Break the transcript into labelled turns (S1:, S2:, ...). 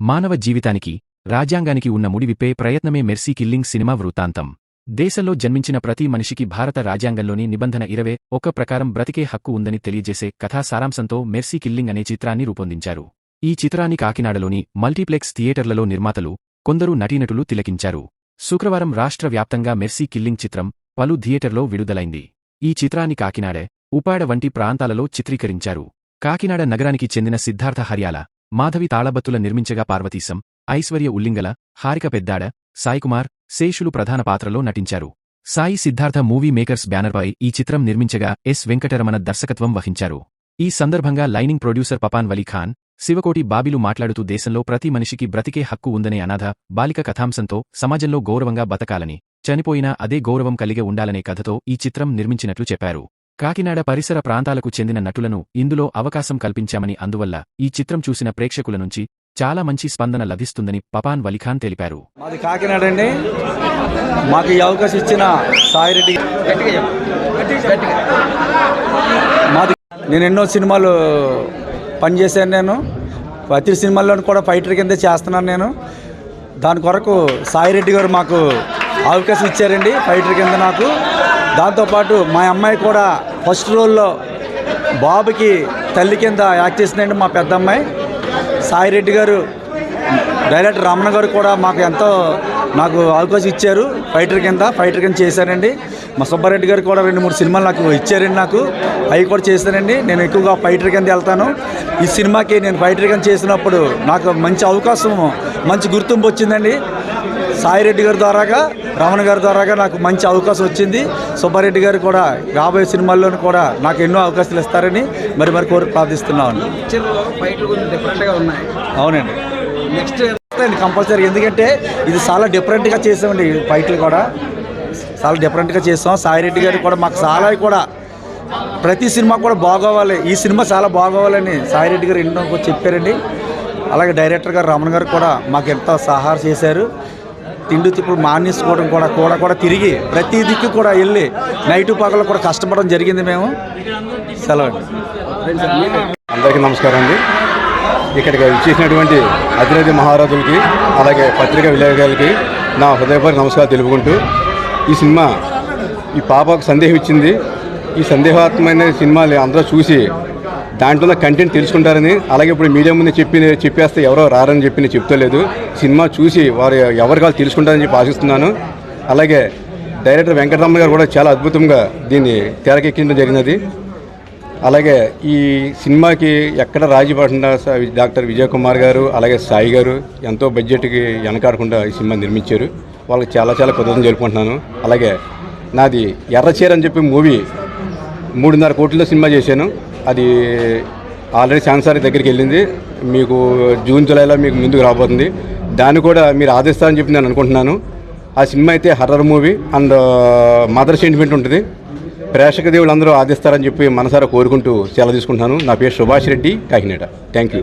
S1: మానవ జీవితానికి రాజ్యాంగానికి ఉన్న ముడివిప్పే ప్రయత్నమే మెర్సీ కిల్లింగ్ సినిమా వృత్తాంతం. దేశంలో జన్మించిన ప్రతి మనిషికి భారత రాజ్యాంగంలోని నిబంధన ఇరవై ఒక ప్రకారం బ్రతికే హక్కు ఉందని తెలియజేసే కథా సారాంశంతో మెర్సీ కిల్లింగ్ అనే చిత్రాన్ని రూపొందించారు. ఈ చిత్రాన్ని కాకినాడలోని మల్టీప్లెక్స్ థియేటర్లలో నిర్మాతలు కొందరు నటీనటులు తిలకించారు. శుక్రవారం రాష్ట్ర వ్యాప్తంగా మెర్సీ కిల్లింగ్ చిత్రం పలు థియేటర్లో విడుదలైంది. ఈ చిత్రాన్ని కాకినాడ ఉపాడ వంటి ప్రాంతాలలో చిత్రీకరించారు. కాకినాడ నగరానికి చెందిన సిద్ధార్థ హర్యాల మాధవి తాళబత్తుల నిర్మించగా పార్వతీశం ఐశ్వర్య ఉల్లింగల హారిక పెద్దాడ సాయికుమార్ శేషులు ప్రధాన పాత్రలో నటించారు. సాయి సిద్ధార్థ మూవీ మేకర్స్ బ్యానర్పై ఈ చిత్రం నిర్మించగా ఎస్ వెంకటరమణ దర్శకత్వం వహించారు. ఈ సందర్భంగా లైనింగ్ ప్రొడ్యూసర్ పపాన్ వలీ ఖాన్ శివకోటి బాబిలు మాట్లాడుతూ దేశంలో ప్రతి మనిషికి బ్రతికే హక్కు ఉందనే అనాథ బాలిక కథాంశంతో సమాజంలో గౌరవంగా బతకాలని చనిపోయినా అదే గౌరవం కలిగే ఉండాలనే కథతో ఈ చిత్రం నిర్మించినట్లు చెప్పారు. కాకినాడ పరిసర ప్రాంతాలకు చెందిన నటులను ఇందులో అవకాశం కల్పించామని అందువల్ల ఈ చిత్రం చూసిన ప్రేక్షకుల నుంచి చాలా మంచి స్పందన లభిస్తుందని పపాన్ వలిఖాన్ తెలిపారు.
S2: మాది కాకినాడ అండి. మాకు ఈ అవకాశం ఇచ్చిన సాయిరెడ్డి మాది నేను ఎన్నో సినిమాలు పనిచేశాను నేను. ప్రతి సినిమాల్లో కూడా ఫైటర్ కింద చేస్తున్నాను నేను. దాని కొరకు సాయిరెడ్డి గారు మాకు అవకాశం ఇచ్చారండి ఫైటర్ కింద నాకు. దాంతోపాటు మా అమ్మాయి కూడా ఫస్ట్ రోల్లో బాబుకి తల్లి కింద యాక్ట్ చేసిందండి మా పెద్ద అమ్మాయి సాయిరెడ్డి గారు డైరెక్టర్ రమణ గారు కూడా మాకు ఎంతో నాకు అవకాశం ఇచ్చారు. ఫైటర్ కింద ఫైటర్ కింద చేశారండి. మా సుబ్బారెడ్డి గారు కూడా రెండు మూడు సినిమాలు నాకు ఇచ్చారండి నాకు. అవి కూడా చేశానండి నేను ఎక్కువగా ఫైటర్ కింద వెళ్తాను. ఈ సినిమాకి నేను ఫైటర్ కింద చేసినప్పుడు నాకు మంచి అవకాశం మంచి గుర్తింపు వచ్చిందండి. సాయిరెడ్డి గారి ద్వారాగా రమణ గారి ద్వారాగా నాకు మంచి అవకాశం వచ్చింది. సుబ్బారెడ్డి గారు కూడా రాబోయే సినిమాల్లోనూ కూడా నాకు ఎన్నో అవకాశాలు ఇస్తారని మరి మరి కోరి ప్రార్థిస్తున్నాను అవునండి.
S3: నెక్స్ట్
S2: కంపల్సరీ ఎందుకంటే ఇది చాలా డిఫరెంట్గా చేసామండి ఫైట్లు కూడా. చాలా డిఫరెంట్గా చేసాం. సాయిరెడ్డి గారు కూడా మాకు చాలా కూడా ప్రతి సినిమా కూడా బాగోవాలి. ఈ సినిమా చాలా బాగోవాలని సాయిరెడ్డి గారు ఎన్నో చెప్పారండి. అలాగే డైరెక్టర్ గారు రమణ గారు కూడా మాకు ఎంతో సహాయం చేశారు. తిండి తిప్పుడు మానేసుకోవడం కూడా కూడా కూడా తిరిగి ప్రతి దిక్కు కూడా వెళ్ళి నైటు పగలు కూడా కష్టపడడం జరిగింది మేము. సెలవు
S4: అందరికీ నమస్కారం అండి. ఇక్కడికి ఇచ్చేసినటువంటి అతినేది మహారాజులకి అలాగే పత్రికా విలేకరులకి నా హృదయపూర్వక నమస్కారం తెలుపుకుంటూ ఈ సినిమా ఈ పాపకు సందేహం ఇచ్చింది. ఈ సందేహాత్మైన సినిమాలు అందరూ చూసి దాంట్లో కంటెంట్ తెలుసుకుంటారని అలాగే ఇప్పుడు మీడియా ముందు చెప్పి చెప్పేస్తే ఎవరో రారని చెప్పి నేను చెప్తలేదు. సినిమా చూసి వారు ఎవరి కాదు తెలుసుకుంటారని చెప్పి ఆశిస్తున్నాను. అలాగే డైరెక్టర్ వెంకటరమణ గారు కూడా చాలా అద్భుతంగా దీన్ని తెరకెక్కించడం జరిగినది. అలాగే ఈ సినిమాకి ఎక్కడ రాజీ పడకుండా డాక్టర్ విజయ్ కుమార్ గారు అలాగే సాయి గారు ఎంతో బడ్జెట్కి వెనకాడకుండా ఈ సినిమా నిర్మించారు. వాళ్ళకి చాలా చాలా కృతజ్ఞతలు జరుపుకుంటున్నాను. అలాగే నాది ఎర్రచీర అని చెప్పి మూవీ మూడున్నర కోట్లలో సినిమా చేశాను. అది ఆల్రెడీ సెన్సార్ దగ్గరికి వెళ్ళింది. మీకు జూన్ జూలైలో మీకు ముందుకు రాబోతుంది. దాన్ని కూడా మీరు ఆదిస్తారని చెప్పి నేను అనుకుంటున్నాను. ఆ సినిమా అయితే horror movie and mother sentiment ఉంటుంది. ప్రేక్షక దేవుళ్ళు అందరూ ఆదిస్తారని చెప్పి మనసారా కోరుకుంటూ సెలవు తీసుకుంటున్నాను. నా పేరు సుభాష్ రెడ్డి కాకినాడ. Thank you.